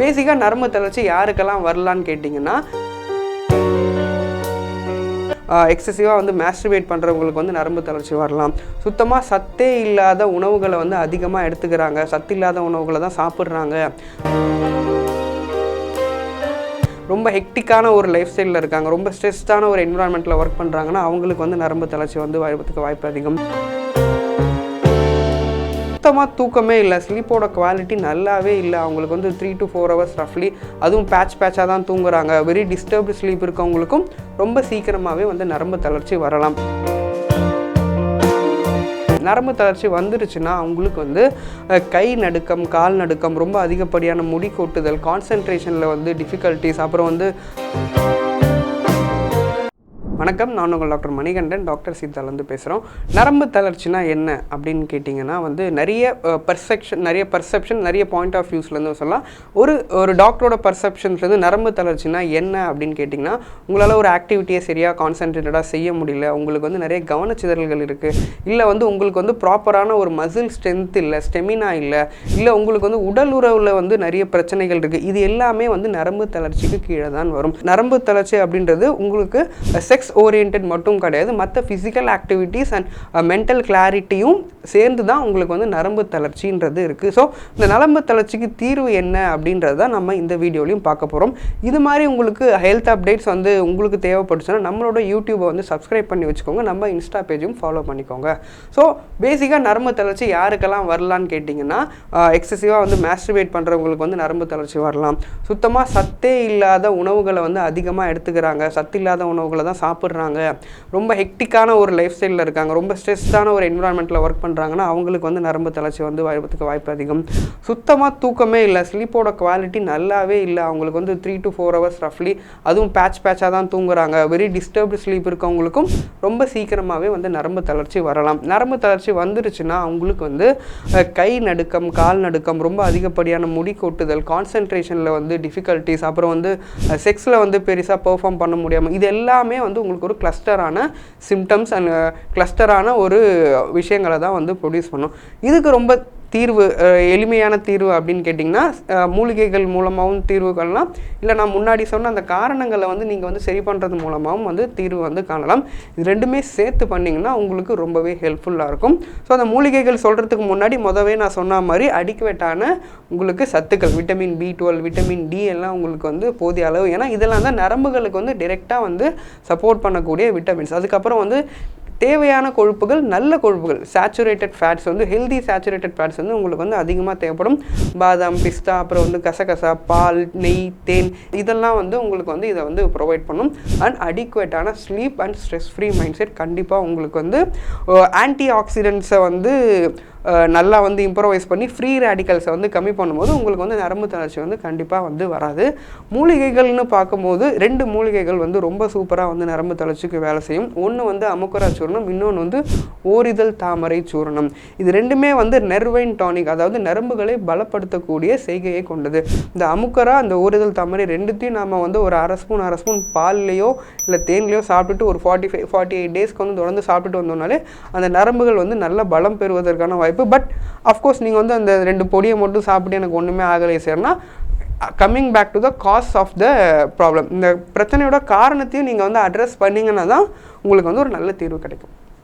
பேசிக்காக நரம்பு தளர்ச்சி யாருக்கெல்லாம் வரலான்னு கேட்டிங்கன்னா எக்ஸசிவாக வந்து மேஸ்டிவேட் பண்ணுறவங்களுக்கு வந்து நரம்பு தளர்ச்சி வரலாம். சுத்தமாக சத்தே இல்லாத உணவுகளை வந்து அதிகமாக எடுத்துக்கிறாங்க. சத்து இல்லாத உணவுகளை தான் சாப்பிட்றாங்க. ரொம்ப ஹெக்டிக்கான ஒரு லைஃப் ஸ்டைலில் இருக்காங்க. ரொம்ப ஸ்ட்ரெஸ்டான ஒரு என்விரான்மெண்ட்டில் ஒர்க் பண்ணுறாங்கன்னா அவங்களுக்கு வந்து நரம்பு தளர்ச்சி வந்து வாய்ப்பதுக்கு வாய்ப்பு அதிகம். சுத்தமாக தூக்கமே இல்லை. ஸ்லீப்போட குவாலிட்டி நல்லாவே இல்லை. அவங்களுக்கு வந்து த்ரீ டு ஃபோர் ஹவர்ஸ் ரஃப்லி அதுவும் பேட்ச் பேட்சாக தான் தூங்குறாங்க. வெரி டிஸ்டர்ப்டு ஸ்லீப் இருக்கவங்களுக்கும் ரொம்ப சீக்கிரமாகவே வந்து நரம்பு தளர்ச்சி வரலாம். நரம்பு தளர்ச்சி வந்துருச்சுன்னா அவங்களுக்கு வந்து கை நடுக்கம் கால் நடுக்கம் ரொம்ப அதிகப்படியான முடி கொட்டுதல் கான்சென்ட்ரேஷனில் வந்து டிஃபிகல்ட்டிஸ் அப்புறம் வந்து வணக்கம். நான் உங்கள் டாக்டர் மணிகண்டன். டாக்டர் சீதாலேருந்து பேசுகிறோம் நரம்பு தளர்ச்சினா என்ன அப்படின்னு கேட்டிங்கன்னா வந்து நிறைய பர்செப்ஷன் நிறைய பர்செப்ஷன் நிறைய பாயிண்ட் ஆஃப் வியூஸ்லேருந்து சொல்லலாம். ஒரு ஒரு டாக்டரோட பர்செப்ஷன்ஸ்லேருந்து நரம்பு தளர்ச்சினா என்ன அப்படின்னு கேட்டிங்கன்னா உங்களால் ஒரு ஆக்டிவிட்டியை சரியாக கான்சென்ட்ரேட்டடாக செய்ய முடியல. உங்களுக்கு வந்து நிறைய கவனச்சிதறல்கள் இருக்குது இல்லை வந்து உங்களுக்கு வந்து ப்ராப்பரான ஒரு மசில் ஸ்ட்ரென்த் இல்லை ஸ்டெமினா இல்லை இல்லை உங்களுக்கு வந்து உடல் உறவில் வந்து நிறைய பிரச்சனைகள் இருக்குது இது எல்லாமே வந்து நரம்பு தளர்ச்சிக்கு கீழே தான் வரும். நரம்பு தளர்ச்சி அப்படின்றது உங்களுக்கு செக்ஸ் ஓரியன்ட் மட்டும் கிடையாது. மற்ற ஃபிசிக்கல் ஆக்டிவிட்டீஸ் அண்ட் மென்டல் கிளாரிட்டியும் சேர்ந்து தான் உங்களுக்கு வந்து நரம்பு தளர்ச்சின்றது இருக்குது ஸோ இந்த நரம்பு தளர்ச்சிக்கு தீர்வு என்ன அப்படின்றது தான் நம்ம இந்த வீடியோலையும் பார்க்க போகிறோம் இது மாதிரி உங்களுக்கு ஹெல்த் அப்டேட்ஸ் வந்து உங்களுக்கு தேவைப்பட்டுச்சுன்னா நம்மளோட யூடியூப்பை வந்து சப்ஸ்கிரைப் பண்ணி வச்சுக்கோங்க. நம்ம இன்ஸ்டா பேஜும் ஃபாலோ பண்ணிக்கோங்க. ஸோ பேசிக்காக நரம்பு தளர்ச்சி யாருக்கெல்லாம் வரலான்னு கேட்டிங்கன்னா எக்ஸசிவாக uh, வந்து மேஸ்டிவேட் பண்ணுறவங்களுக்கு வந்து நரம்பு தளர்ச்சி வரலாம். சுத்தமாக சத்தே இல்லாத உணவுகளை வந்து அதிகமாக எடுத்துக்கிறாங்க. சத்து இல்லாத உணவுகளை தான் சாப்பிட்றாங்க சாப்பிட்றாங்க. ரொம்ப ஹெக்டிக்கான ஒரு லைஃப் ஸ்டைலில் இருக்காங்க. ரொம்ப ஸ்ட்ரெஸ்டான ஒரு என்விரான்மெண்ட்டில் ஒர்க் பண்ணுறாங்கன்னா அவங்களுக்கு வந்து நரம்பு தளர்ச்சி வந்து வரதுக்கு வாய்ப்பு அதிகம். சுத்தமாக தூக்கமே இல்லை. ஸ்லீப்போட குவாலிட்டி நல்லாவே இல்லை. அவங்களுக்கு வந்து த்ரீ டு ஃபோர் ஹவர்ஸ் ரஃப்லி அதுவும் பேட்ச் பேட்சாக தான் தூங்குறாங்க. வெரி டிஸ்டர்ப்டு ஸ்லீப் இருக்கவங்களுக்கும் ரொம்ப சீக்கிரமாகவே வந்து நரம்பு தளர்ச்சி வரலாம். நரம்பு தளர்ச்சி வந்துருச்சுன்னா அவங்களுக்கு வந்து கை நடுக்கம் கால் நடுக்கம் ரொம்ப அதிகப்படியான முடி கொட்டுதல் கான்சென்ட்ரேஷனில் வந்து டிஃபிகல்ட்டிஸ் அப்புறம் வந்து செக்ஸில் வந்து பெருசாக பெர்ஃபார்ம் பண்ண முடியாமல் இது எல்லாமே வந்து உங்களுக்கு ஒரு கிளஸ்டரான சிம்டம்ஸ் அண்ட் கிளஸ்டரான ஒரு விஷயங்களை தான் வந்து ப்ரொடியூஸ் பண்ணும். இதுக்கு ரொம்ப தீர்வு எளிமையான தீர்வு அப்படின்னு கேட்டிங்கன்னா மூலிகைகள் மூலமாகவும் தீர்வுகள்லாம் இல்லை நான் முன்னாடி சொன்ன அந்த காரணங்களை வந்து நீங்கள் வந்து சரி பண்ணுறது மூலமாகவும் வந்து தீர்வு வந்து காணலாம். இது ரெண்டுமே சேர்த்து பண்ணிங்கன்னா உங்களுக்கு ரொம்பவே ஹெல்ப்ஃபுல்லாக இருக்கும். ஸோ அந்த மூலிகைகள் சொல்கிறதுக்கு முன்னாடி மொதவே நான் சொன்ன மாதிரி அடிக்குவேட்டான உங்களுக்கு சத்துக்கள் vitamin B twelve vitamin D எல்லாம் உங்களுக்கு வந்து போதிய அளவு. ஏன்னா இதெல்லாம் தான் நரம்புகளுக்கு வந்து டிரெக்டாக வந்து சப்போர்ட் பண்ணக்கூடிய விட்டமின்ஸ் அதுக்கப்புறம் வந்து தேவையான கொழுப்புகள் நல்ல கொழுப்புகள். சேச்சுரேட்டட் ஃபேட்ஸ் வந்து ஹெல்தி சேச்சுரேட்டட் ஃபேட்ஸ் வந்து உங்களுக்கு வந்து அதிகமாக தேவைப்படும். பாதாம் பிஸ்தா அப்புறம் வந்து கசகசா பால் நெய் தேன் இதெல்லாம் வந்து உங்களுக்கு வந்து இதை வந்து ப்ரொவைட் பண்ணும். And அடிக்குவேட்டான sleep and stress free mind set கண்டிப்பாக உங்களுக்கு வந்து ஆன்டி ஆக்சிடென்ட்ஸை வந்து நல்லா வந்து இம்ப்ரவைஸ் பண்ணி ஃப்ரீ ரேடிக்கல்ஸை வந்து கம்மி பண்ணும்போது உங்களுக்கு வந்து நரம்பு தளர்ச்சி வந்து கண்டிப்பாக வந்து வராது. மூலிகைகள்னு பார்க்கும்போது ரெண்டு மூலிகைகள் வந்து ரொம்ப சூப்பராக வந்து நரம்பு தளர்ச்சிக்கு வேலை செய்யும். ஒன்று வந்து அமுக்கரா சூர்ணம் இன்னொன்று வந்து ஓரிதழ் தாமரை சூரணம். இது ரெண்டுமே வந்து நெர்வைன் டானிக் அதாவது நரம்புகளை பலப்படுத்தக்கூடிய செய்கையை கொண்டது. இந்த அமுக்கரா அந்த ஓரிதழ் தாமரை ரெண்டுத்தையும் நாம் வந்து ஒரு அரை ஸ்பூன் அரை ஸ்பூன் பால்லையோ இல்லை தேன்லையோ சாப்பிட்டுட்டு ஒரு ஃபார்ட்டி ஃபைவ் ஃபார்ட்டி எயிட் டேஸ்க்கு வந்து தொடர்ந்து சாப்பிட்டுட்டு வந்தோம்னாலே அந்த நரம்புகள் வந்து நல்ல பலம் பெறுவதற்கான வாய்ப்பு. பட் அஃப்கோர்ஸ் நீங்கள் வந்து அந்த ரெண்டு பொடியை மட்டும் சாப்பிட்டு எனக்கு ஒன்றுமே ஆகலை சேர்னா coming back to the cause of the problem இந்த பிரச்சனையோட காரணத்தையும் நீங்கள் வந்து அட்ரஸ் பண்ணிங்கன்னா தான் உங்களுக்கு வந்து ஒரு நல்ல தீர்வு கிடைக்கும்.